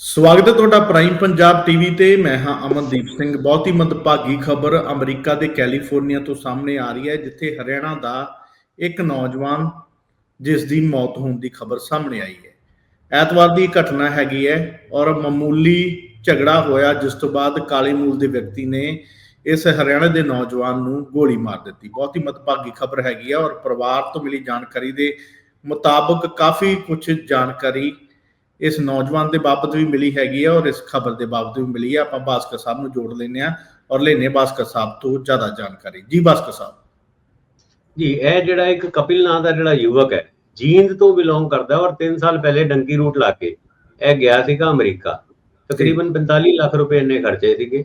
ਸਵਾਗਤ ਹੈ ਤੁਹਾਡਾ ਪ੍ਰਾਈਮ ਪੰਜਾਬ ਟੀਵੀ ਤੇ। ਮੈਂ ਹਾਂ ਅਮਨਦੀਪ ਸਿੰਘ। ਬਹੁਤ ਹੀ ਮੰਦਭਾਗੀ ਖਬਰ ਅਮਰੀਕਾ ਦੇ ਕੈਲੀਫੋਰਨੀਆ ਤੋਂ ਸਾਹਮਣੇ ਆ ਰਹੀ ਹੈ, ਜਿੱਥੇ ਹਰਿਆਣਾ ਦਾ ਇੱਕ ਨੌਜਵਾਨ, ਜਿਸ ਦੀ ਮੌਤ ਹੋਣ ਦੀ ਖਬਰ ਸਾਹਮਣੇ ਆਈ ਹੈ। ਐਤਵਾਰ ਦੀ ਘਟਨਾ ਹੈਗੀ ਹੈ ਔਰ ਮਾਮੂਲੀ ਝਗੜਾ ਹੋਇਆ, ਜਿਸ ਤੋਂ ਬਾਅਦ ਕਾਲੇ ਮੂਲ ਦੇ ਵਿਅਕਤੀ ਨੇ ਇਸ ਹਰਿਆਣਾ ਦੇ ਨੌਜਵਾਨ ਨੂੰ ਗੋਲੀ ਮਾਰ ਦਿੱਤੀ। ਬਹੁਤ ਹੀ ਮੰਦਭਾਗੀ ਖਬਰ ਹੈਗੀ ਹੈ ਔਰ ਪਰਿਵਾਰ ਤੋਂ ਮਿਲੀ ਜਾਣਕਾਰੀ ਦੇ ਮੁਤਾਬਕ ਕਾਫੀ ਕੁਝ ਜਾਣਕਾਰੀ ਇਸ ਨੌਜਵਾਨ ਦੇ ਬਾਬਤ ਵੀ ਮਿਲੀ ਹੈਗੀ ਹੈ ਔਰ ਇਸ ਖਬਰ ਦੇ ਬਾਬਤ ਵੀ ਮਿਲੀ ਹੈ ਆਪਾਂ ਭਾਸਕਰ ਸਾਹਿਬ ਨੂੰ ਜੋੜ ਲੈਂਦੇ ਆ ਔਰ ਲੈਨੇ ਭਾਸਕਰ ਸਾਹਿਬ ਤੋਂ ਜ਼ਿਆਦਾ ਜਾਣਕਾਰੀ। ਜੀ ਭਾਸਕਰ ਸਾਹਿਬ। ਜੀ ਇਹ ਜਿਹੜਾ ਇੱਕ ਕਪਿਲ ਨਾਂ ਦਾ ਜਿਹੜਾ ਯੁਵਕ ਹੈ ਜੀਂਦ ਤੋਂ ਬਿਲੋਂਗ ਕਰਦਾ ਔਰ 3 ਸਾਲ ਪਹਿਲੇ ਡੰਕੀ ਰੂਟ ਲਾ ਕੇ ਇਹ ਗਿਆ ਸੀਗਾ ਅਮਰੀਕਾ। ਤਕਰੀਬਨ 45 ਲੱਖ ਰੁਪਏ ਇਹਨੇ ਖਰਚੇ ਸੀਗੇ।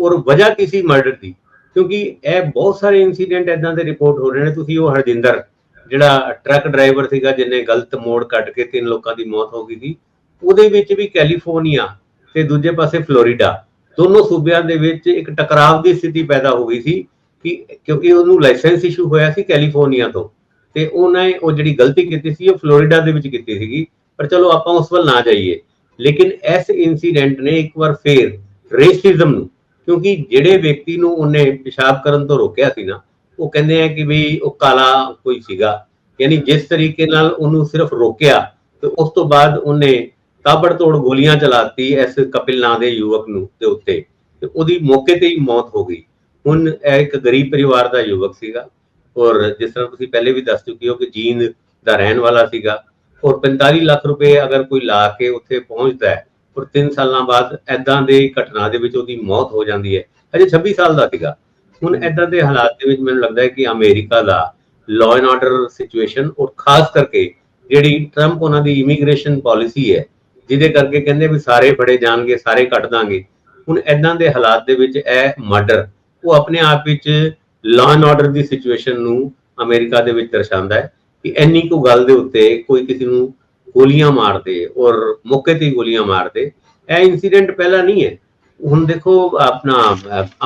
ਔਰ ਵਜ੍ਹਾ ਕਿਸੇ ਮਰਡਰ ਦੀ? ਕਿਉਂਕਿ ਇਹ ਬਹੁਤ ਸਾਰੇ ਇਨਸੀਡੈਂਟ ਇਦਾਂ ਦੇ ਰਿਪੋਰਟ ਹੋ ਰਹੇ ਨੇ। ਤੁਸੀਂ ਉਹ ਹਰਜਿੰਦਰ ਜਿਹੜਾ ਟਰੱਕ ਡਰਾਈਵਰ ਸੀਗਾ ਜਿਹਨੇ ਗਲਤ ਮੋੜ ਕੱਟ ਕੇ ਤਿੰਨ ਲੋਕਾਂ ਦੀ ਮੌਤ ਹੋ ਗਈ ਸੀ ਉਹਦੇ ਵਿੱਚ ਵੀ ਕੈਲੀਫੋਰਨੀਆ ਤੇ ਦੂਜੇ ਪਾਸੇ ਫਲੋਰੀਡਾ, ਦੋਨੋਂ ਸੂਬਿਆਂ ਦੇ ਵਿੱਚ ਇੱਕ ਟਕਰਾਵ ਦੀ ਸਥਿਤੀ ਪੈਦਾ ਹੋ ਗਈ ਸੀ ਕਿ ਕਿਉਂਕਿ ਉਹਨੂੰ ਲਾਇਸੈਂਸ ਇਸ਼ੂ ਹੋਇਆ ਸੀ ਕੈਲੀਫੋਰਨੀਆ ਤੋਂ ਤੇ ਉਹਨੇ ਉਹ ਜਿਹੜੀ ਗਲਤੀ ਕੀਤੀ ਸੀ, ਉਹ ਫਲੋਰੀਡਾ ਦੇ ਵਿੱਚ ਕੀਤੀ ਸੀਗੀ। ਪਰ ਚਲੋ ਆਪਾਂ ਉਸ ਵੱਲ ਨਾ ਜਾਈਏ। ਲੇਕਿਨ ਇਸ ਇਨਸੀਡੈਂਟ ਨੇ ਇੱਕ ਵਾਰ ਫੇਰ ਰੇਸਿਜ਼ਮ ਨੂੰ, ਕਿਉਂਕਿ ਜਿਹੜੇ ਵਿਅਕਤੀ ਨੂੰ ਉਹਨੇ ਪਿਸ਼ਾਬ ਕਰਨ ਤੋਂ ਰੋਕਿਆ ਸੀ ਨਾ, ਉਹ ਕਹਿੰਦੇ ਆ ਕਿ ਵੀ ਉਹ ਕਾਲਾ ਕੋਈ ਸੀਗਾ। ਯਾਨੀ ਜਿਸ ਤਰੀਕੇ ਨਾਲ ਉਹਨੂੰ ਸਿਰਫ ਰੋਕਿਆ ਤੇ ਉਸ ਤੋਂ ਬਾਅਦ ਉਹਨੇ ਤਾਬੜਤੋੜ ਗੋਲੀਆਂ ਚਲਾਤੀ ਇਸ ਕਪਿਲ ਨਾਂ ਦੇ ਯੁਵਕ ਨੂੰ ਦੇ ਉੱਤੇ। ਤੇ ਉਹਦੀ ਮੌਕੇ ਤੇ ਹੀ ਮੌਤ ਹੋ ਗਈ। ਹੁਣ ਇਹ ਇੱਕ ਗਰੀਬ ਪਰਿਵਾਰ ਦਾ ਯੁਵਕ ਸੀਗਾ। ਔਰ ਜਿਸ ਤਰ੍ਹਾਂ ਤੁਸੀਂ ਪਹਿਲੇ ਵੀ ਦੱਸ ਚੁੱਕੇ ਹੋ ਕਿ ਜੀਂਦ ਦਾ ਰਹਿਣ ਵਾਲਾ ਸੀਗਾ। ਔਰ 45 ਲੱਖ ਰੁਪਏ ਅਗਰ ਕੋਈ ਲਾ ਕੇ ਉੱਥੇ ਪਹੁੰਚਦਾ ਹੈ, ਔਰ 3 ਸਾਲਾਂ ਬਾਅਦ ਐਦਾਂ ਦੇ ਘਟਨਾ ਦੇ ਵਿੱਚ ਉਹਦੀ ਮੌਤ ਹੋ ਜਾਂਦੀ ਹੈ ਅਜੇ 26 ਸਾਲ ਦਾ ਸੀਗਾ। ਹੁਣ ਐਦਾਂ ਦੇ ਹਾਲਾਤ ਦੇ ਵਿੱਚ ਮੈਨੂੰ ਲੱਗਦਾ ਹੈ ਕਿ ਅਮਰੀਕਾ ਦਾ ਲਾਅ ਐਂਡ ਆਰਡਰ ਸਿਚੁਏਸ਼ਨ ਔਰ ਖਾਸ ਕਰਕੇ ਜਿਹੜੀ ਟਰੰਪ ਉਹਨਾਂ ਦੀ ਇਮੀਗ੍ਰੇਸ਼ਨ ਪਾਲਿਸੀ ਹੈ ਜਿਹਦੇ ਕਰਕੇ ਕਹਿੰਦੇ ਵੀ ਸਾਰੇ ਫੜੇ ਜਾਣਗੇ, ਸਾਰੇ ਕੱਟ ਦਾਂਗੇ। ਹੁਣ ਐਦਾਂ ਦੇ ਹਾਲਾਤ ਦੇ ਵਿੱਚ ਇਹ ਮਰਡਰ ਉਹ ਆਪਣੇ ਆਪ ਵਿੱਚ ਲਾਅ ਐਂਡ ਆਰਡਰ ਦੀ ਸਿਚੁਏਸ਼ਨ ਨੂੰ ਅਮਰੀਕਾ ਦੇ ਵਿੱਚ ਦਰਸਾਉਂਦਾ ਹੈ ਕਿ ਇੰਨੀ ਕੋ ਗੱਲ ਦੇ ਉੱਤੇ ਕੋਈ ਕਿਸੇ ਨੂੰ ਗੋਲੀਆਂ ਮਾਰਦੇ ਔਰ ਮੌਕੇ ਤੇ ਹੀ ਗੋਲੀਆਂ ਮਾਰਦੇ, ਇਹ ਇਨਸੀਡੈਂਟ ਪਹਿਲਾਂ ਨਹੀਂ ਹੈ। ਹੁਣ ਦੇਖੋ ਆਪਣਾ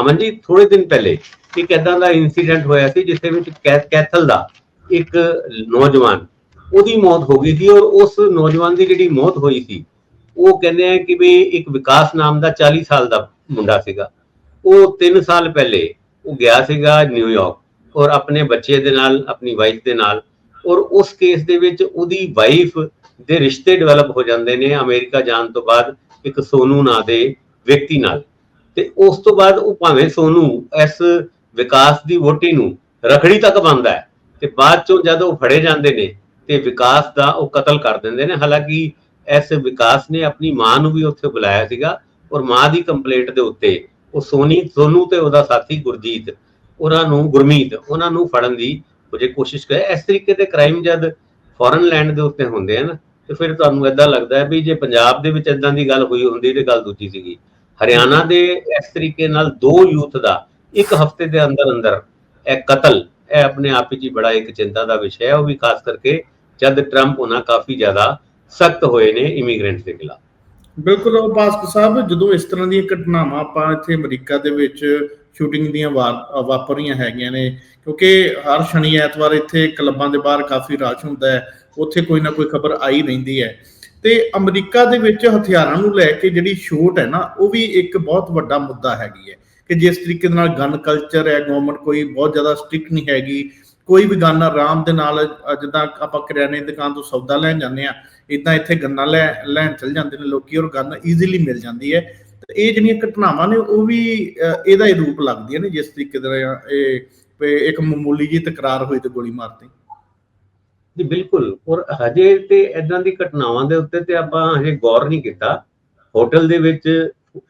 ਅਮਨ ਜੀ ਥੋੜੇ ਦਿਨ ਪਹਿਲੇ ਇੱਕ ਐਦਾਂ ਦਾ ਇਨਸੀਡੈਂਟ ਹੋਇਆ ਸੀ ਜਿਸ ਵਿੱਚ ਕੈ- ਕੈਥਲ ਦਾ ਇੱਕ ਨੌਜਵਾਨ, ਉਹਦੀ ਮੌਤ ਹੋ ਗਈ ਸੀ ਔਰ ਉਸ ਨੌਜਵਾਨ ਦੀ ਜਿਹੜੀ ਮੌਤ ਹੋਈ ਸੀ ਉਹ ਕਹਿੰਦੇ ਆ ਕਿ ਵੀ ਇੱਕ ਵਿਕਾਸ ਨਾਮ ਦਾ 40 ਸਾਲ ਦਾ ਮੁੰਡਾ ਸੀਗਾ। ਉਹ 3 ਸਾਲ ਪਹਿਲੇ ਉਹ ਗਿਆ ਸੀਗਾ ਨਿਊਯਾਰਕ ਔਰ ਆਪਣੇ ਬੱਚੇ ਦੇ ਨਾਲ, ਆਪਣੀ ਵਾਈਫ ਦੇ ਨਾਲ ਔਰ ਉਸ ਕੇਸ ਦੇ ਵਿੱਚ ਉਹਦੀ ਵਾਈਫ ਦੇ ਰਿਸ਼ਤੇ ਡਿਵੈਲਪ ਹੋ ਜਾਂਦੇ ਨੇ ਅਮਰੀਕਾ ਜਾਣ ਤੋਂ ਬਾਅਦ ਇੱਕ ਸੋਨੂ ਨਾਂ ਦੇ ਵਿਅਕਤੀ ਨਾਲ। ਤੇ ਉਸ ਤੋਂ ਬਾਅਦ ਉਹ ਭਾਵੇਂ ਸੋਨੂ ਇਸ ਵਿਕਾਸ ਦੀ ਵੋਟੀ ਨੂੰ ਰਖੜੀ ਤੱਕ ਬੰਦਾ ਹੈ ਤੇ ਬਾਅਦ ਚੋਂ ਜਦੋਂ ਉਹ ਫੜੇ ਜਾਂਦੇ ਨੇ ਤੇ ਵਿਕਾਸ ਦਾ ਉਹ ਕਤਲ ਕਰ ਦਿੰਦੇ ਨੇ, ਹਾਲਾਂਕਿ ਇਸ ਵਿਕਾਸ ਨੇ ਆਪਣੀ ਮਾਂ ਨੂੰ ਵੀ ਉੱਥੇ ਬੁਲਾਇਆ ਸੀਗਾ ਔਰ ਮਾਂ ਦੀ ਕੰਪਲੇਂਟ ਦੇ ਉੱਤੇ ਉਹ ਸੋਨੀ, ਸੋਨੂ ਤੇ ਉਹਦਾ ਸਾਥੀ ਗੁਰਜੀਤ, ਉਹਨਾਂ ਨੂੰ ਗੁਰਮੀਤ, ਉਹਨਾਂ ਨੂੰ ਫੜਨ ਦੀ ਉਹਜੇ ਕੋਸ਼ਿਸ਼ ਕਰੇ। ਇਸ ਤਰੀਕੇ ਦੇ ਕ੍ਰਾਈਮ ਜਦ ਫੋਰਨ ਲੈਂਡ ਦੇ ਉੱਤੇ ਹੁੰਦੇ ਹਨ, ਤੇ ਫਿਰ ਤੁਹਾਨੂੰ ਏਦਾਂ ਲੱਗਦਾ ਹੈ ਵੀ ਜੇ ਪੰਜਾਬ ਦੇ ਵਿੱਚ ਏਦਾਂ ਦੀ ਗੱਲ ਹੋਈ, ਹੁੰਦੀ ਤੇ ਗੱਲ ਦੂਜੀ ਸੀਗੀ। ਹਰਿਆਣਾ ਦੇ ਇਸ ਤਰੀਕੇ ਨਾਲ ਦੋ ਯੂਥ ਦਾ ਇੱਕ ਹਫ਼ਤੇ ਦੇ ਅੰਦਰ ਅੰਦਰ ਇਹ ਕਤਲ, ਇਹ ਆਪਣੇ ਆਪ ਵਿੱਚ ਹੀ ਬੜਾ ਇੱਕ ਚਿੰਤਾ ਦਾ ਵਿਸ਼ਾ ਹੈ। ਉਹ ਵੀ ਖਾਸ ਕਰਕੇ ਜਦ ਟਰੰਪ ਉਹਨਾਂ ਕਾਫੀ ਜ਼ਿਆਦਾ ਸਖਤ ਹੋਏ ਨੇ ਇਮੀਗ੍ਰੈਂਟਸ ਦੇ ਖਿਲਾਫ। ਬਿਲਕੁਲ ਉਹ ਭਾਸਕਰ ਸਾਹਿਬ, ਜਦੋਂ ਇਸ ਤਰ੍ਹਾਂ ਦੀਆਂ ਘਟਨਾਵਾਂ ਆਪਾਂ ਇੱਥੇ ਅਮਰੀਕਾ ਦੇ ਵਿੱਚ ਸ਼ੂਟਿੰਗ ਦੀਆਂ ਵਾ- ਵਾਪਰ ਰਹੀਆਂ ਹੈਗੀਆਂ ਨੇ, ਕਿਉਂਕਿ ਹਰ ਸ਼ਨੀ ਐਤਵਾਰ ਇੱਥੇ ਕਲੱਬਾਂ ਦੇ ਬਾਹਰ ਕਾਫੀ ਰਸ਼ ਹੁੰਦਾ ਹੈ, ਉੱਥੇ ਕੋਈ ਨਾ ਕੋਈ ਖਬਰ ਆਈ ਰਹਿੰਦੀ ਹੈ। ਤੇ ਅਮਰੀਕਾ ਦੇ ਵਿੱਚ ਹਥਿਆਰਾਂ ਨੂੰ ਲੈ ਕੇ ਜਿਹੜੀ ਛੋਟ ਹੈ ਨਾ, ਉਹ ਵੀ ਇੱਕ ਬਹੁਤ ਵੱਡਾ ਮੁੱਦਾ ਹੈਗੀ ਹੈ ਕਿ ਜਿਸ ਤਰੀਕੇ ਦੇ ਨਾਲ ਗਨ ਕਲਚਰ ਹੈ ਗਵਰਨਮੈਂਟ ਕੋਈ ਬਹੁਤ ਜ਼ਿਆਦਾ ਸਟ੍ਰਿਕਟ ਨਹੀਂ ਹੈਗੀ ਕੋਈ ਵੀ ਗਨ ਆਰਾਮ ਦੇ ਨਾਲ ਜਿੱਦਾਂ ਆਪਾਂ ਕਰਿਆਨੇ ਦੀ ਦੁਕਾਨ ਤੋਂ ਸੌਦਾ ਲੈਣ ਜਾਂਦੇ ਆ ਇਦਾਂ ਇੱਥੇ ਗੰਨਾ ਲੈ, ਲੈਣ ਚਲ ਜਾਂਦੇ ਨੇ ਲੋਕੀ ਔਰ ਗਨ ਈਜ਼ੀਲੀ ਮਿਲ ਜਾਂਦੀ ਹੈ। ਤੇ ਇਹ ਜਿਹੜੀਆਂ ਘਟਨਾਵਾਂ ਨੇ, ਉਹ ਵੀ ਇਹਦਾ ਹੀ ਰੂਪ ਲੱਗਦੀਆਂ ਨੇ, ਜਿਸ ਤਰੀਕੇ ਦੇ ਨਾਲ ਇਹ ਇੱਕ ਮਾਮੂਲੀ ਜੀ ਤਕਰਾਰ ਹੋਈ ਤੇ ਗੋਲੀ ਮਾਰਤੀ। ਜੀ, ਬਿਲਕੁਲ। ਔਰ ਹਜੇ ਤੇ ਇਦਾਂ ਦੀ ਘਟਨਾਵਾਂ ਦੇ ਉੱਤੇ ਤੇ ਆਪਾਂ ਹਜੇ ਗੌਰ ਨਹੀਂ ਕੀਤਾ। ਹੋਟਲ ਦੇ ਵਿੱਚ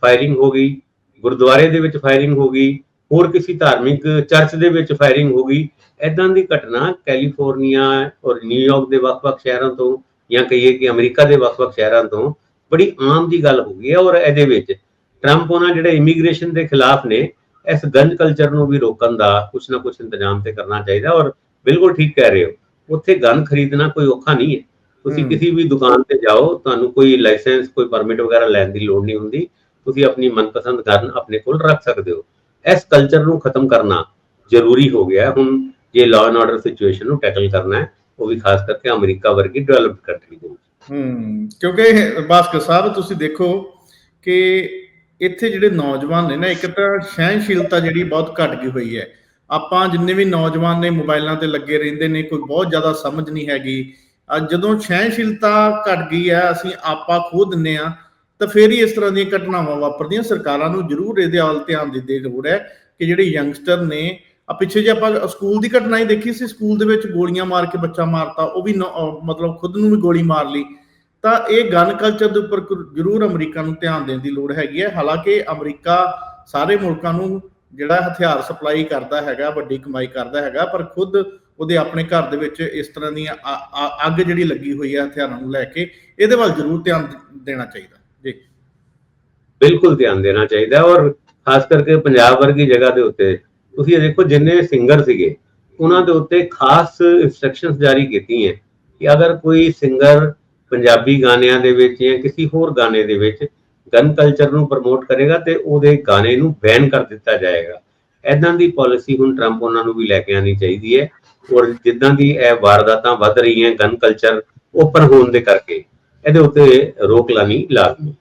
ਫਾਇਰਿੰਗ ਹੋ ਗਈ, ਗੁਰਦੁਆਰੇ ਦੇ ਵਿੱਚ ਫਾਇਰਿੰਗ ਹੋ ਗਈ ਹੋਰ ਕਿਸੇ ਧਾਰਮਿਕ ਚਰਚ ਦੇ ਵਿੱਚ ਫਾਇਰਿੰਗ ਹੋ ਗਈ। ਇਦਾਂ ਦੀ ਘਟਨਾ ਕੈਲੀਫੋਰਨੀਆ ਔਰ ਨਿਊਯਾਰਕ ਦੇ ਵੱਖ-ਵੱਖ ਸ਼ਹਿਰਾਂ ਤੋਂ ਜਾਂ ਕਹੀਏ ਕਿ ਅਮਰੀਕਾ ਦੇ ਵੱਖ-ਵੱਖ ਸ਼ਹਿਰਾਂ ਤੋਂ ਬੜੀ ਆਮ ਜੀ ਗੱਲ ਹੋ ਗਈ ਹੈ ਔਰ ਇਹਦੇ ਵਿੱਚ ਟਰੰਪ ਉਹਨਾਂ ਜਿਹੜੇ ਇਮੀਗ੍ਰੇਸ਼ਨ ਦੇ ਖਿਲਾਫ ਨੇ ਇਸ ਗੰਜ ਕਲਚਰ ਨੂੰ ਵੀ ਰੋਕਣ ਦਾ ਕੁਛ ਨਾ ਕੁਛ ਇੰਤਜ਼ਾਮ ਤੇ ਕਰਨਾ ਚਾਹੀਦਾ ਔਰ ਬਿਲਕੁਲ ਠੀਕ ਕਹਿ ਰਹੇ ਹੋ। ਉੱਥੇ ਗਨ ਖਰੀਦਣਾ ਕੋਈ ਔਖਾ ਨਹੀਂ ਹੈ। ਤੁਸੀਂ। ਕਿਸੇ ਵੀ ਦੁਕਾਨ ਤੇ ਜਾਓ ਤੁਹਾਨੂੰ ਕੋਈ ਲਾਇਸੈਂਸ ਕੋਈ ਪਰਮਿਟ ਵਗੈਰਾ ਲੈਣ ਦੀ ਲੋੜ ਨਹੀਂ ਹੁੰਦੀ। ਤੁਸੀਂ ਆਪਣੀ ਮਨਪਸੰਦ ਗਨ ਆਪਣੇ ਕੋਲ ਰੱਖ ਸਕਦੇ ਹੋ। ਇਸ ਕਲਚਰ ਨੂੰ ਖਤਮ ਕਰਨਾ ਜ਼ਰੂਰੀ ਹੋ ਗਿਆ ਹੁਣ ਜੇ ਲਾਅ ਐਂਡ ਆਰਡਰ ਸਿਚੁਏਸ਼ਨ ਨੂੰ ਟੈਕਲ ਕਰਨਾ ਹੈ, ਉਹ ਵੀ ਖਾਸ ਕਰਕੇ ਅਮਰੀਕਾ ਵਰਗੀ ਡਿਵੈਲਪਡ ਕੰਟਰੀ ਦੇ ਵਿੱਚ। ਹੂੰ, ਕਿਉਂਕਿ ਬਾਸਕਰ ਸਾਹਿਬ, ਤੁਸੀਂ ਦੇਖੋ ਕਿ ਇੱਥੇ ਜਿਹੜੇ ਨੌਜਵਾਨ ਨੇ ਨਾ, ਇੱਕ ਤਾਂ ਸਹਿਣਸ਼ੀਲਤਾ ਜਿਹੜੀ ਬਹੁਤ ਘਟ ਗਈ ਹੋਈ ਹੈ। ਆਪਾਂ ਜਿੰਨੇ ਵੀ ਨੌਜਵਾਨ ਨੇ ਮੋਬਾਈਲਾਂ ਤੇ ਲੱਗੇ ਰਹਿੰਦੇ ਨੇ, ਕੋਈ ਬਹੁਤ ਜ਼ਿਆਦਾ ਸਮਝ ਨਹੀਂ ਹੈਗੀ। ਜਦੋਂ ਸਹਿਣਸ਼ੀਲਤਾ ਘਟ ਗਈ ਹੈ, ਅਸੀਂ ਆਪਾ ਖੋ ਦਿੰਨੇ ਆ ਤਾਂ ਫਿਰ ਹੀ ਇਸ ਤਰ੍ਹਾਂ ਦੀਆਂ ਘਟਨਾਵਾਂ ਵਾਪਰਦੀਆਂ। ਸਰਕਾਰਾਂ ਨੂੰ ਜ਼ਰੂਰ ਇਹਦੇ ਵੱਲ ਧਿਆਨ ਦੇ ਦੇ ਲੋੜ ਹੈ ਕਿ ਜਿਹੜੇ ਯੰਗਸਟਰ ਨੇ ਆ ਪਿੱਛੇ ਜੇ ਆਪਾਂ ਸਕੂਲ ਦੀ ਘਟਨਾ ਹੀ ਦੇਖੀ ਸੀ, ਸਕੂਲ ਦੇ ਵਿੱਚ ਗੋਲੀਆਂ ਮਾਰ ਕੇ ਬੱਚਾ ਮਾਰਤਾ, ਉਹ ਵੀ ਨੌ- ਮਤਲਬ ਖੁਦ ਨੂੰ ਵੀ ਗੋਲੀ ਮਾਰ ਲਈ। ਤਾਂ ਇਹ ਗਨ ਕਲਚਰ ਦੇ ਉੱਪਰ ਜ਼ਰੂਰ ਅਮਰੀਕਾ ਨੂੰ ਧਿਆਨ ਦੇਣ ਦੀ ਲੋੜ ਹੈਗੀ ਹੈ। ਹਾਲਾਂਕਿ ਅਮਰੀਕਾ ਸਾਰੇ ਮੁਲਕਾਂ ਨੂੰ ਜਿਹੜਾ ਹਥਿਆਰ ਸਪਲਾਈ ਕਰਦਾ ਹੈਗਾ, ਵੱਡੀ ਕਮਾਈ ਕਰਦਾ ਹੈਗਾ, ਪਰ ਖੁਦ ਉਹਦੇ ਆਪਣੇ ਘਰ ਦੇ ਵਿੱਚ ਇਸ ਤਰ੍ਹਾਂ ਦੀ ਅ- ਅੱਗ ਜਿਹੜੀ ਲੱਗੀ ਹੋਈ ਹੈ ਹਥਿਆਰਾਂ ਨੂੰ ਲੈ ਕੇ, ਇਹਦੇ ਵੱਲ ਜ਼ਰੂਰ ਧਿਆਨ ਦੇਣਾ ਚਾਹੀਦਾ। ਬਿਲਕੁਲ ਧਿਆਨ ਦੇਣਾ ਚਾਹੀਦਾ ਔਰ ਖਾਸ ਕਰਕੇ ਪੰਜਾਬ ਵਰਗੀ ਜਗ੍ਹਾ ਦੇ ਉੱਤੇ, ਤੁਸੀਂ ਇਹ ਦੇਖੋ ਜਿੰਨੇ ਸਿੰਗਰ ਸੀਗੇ, ਉਹਨਾਂ ਦੇ ਉੱਤੇ ਖਾਸ ਇਨਸਟਰਕਸ਼ਨਸ ਜਾਰੀ ਕੀਤੀਆਂ ਕਿ ਅਗਰ ਕੋਈ ਸਿੰਗਰ ਪੰਜਾਬੀ ਗਾਣਿਆਂ ਦੇ ਵਿੱਚ ਜਾਂ ਕਿਸੇ ਹੋਰ ਗਾਣੇ ਦੇ ਵਿੱਚ ਗਨ ਕਲਚਰ ਨੂੰ ਪ੍ਰਮੋਟ ਕਰੇਗਾ ਤੇ ਉਹਦੇ ਗਾਣੇ ਨੂੰ ਬੈਨ ਕਰ ਦਿੱਤਾ ਜਾਏਗਾ। ਐਦਾਂ ਦੀ ਪਾਲਿਸੀ ਹੁਣ ਟਰੰਪ ਉਹਨਾਂ ਨੂੰ ਵੀ ਲੈ ਕੇ ਆਣੀ ਚਾਹੀਦੀ ਹੈ। ਔਰ ਜਿੱਦਾਂ ਦੀ ਇਹ ਵਾਰਦਾਤਾਂ ਵੱਧ ਰਹੀਆਂ ਗਨ ਕਲਚਰ ਓਪਨ ਹੋਣ ਦੇ ਕਰਕੇ, ਇਹਦੇ ਉੱਤੇ ਰੋਕ ਲਾਣੀ ਲਾਜ਼ਮੀ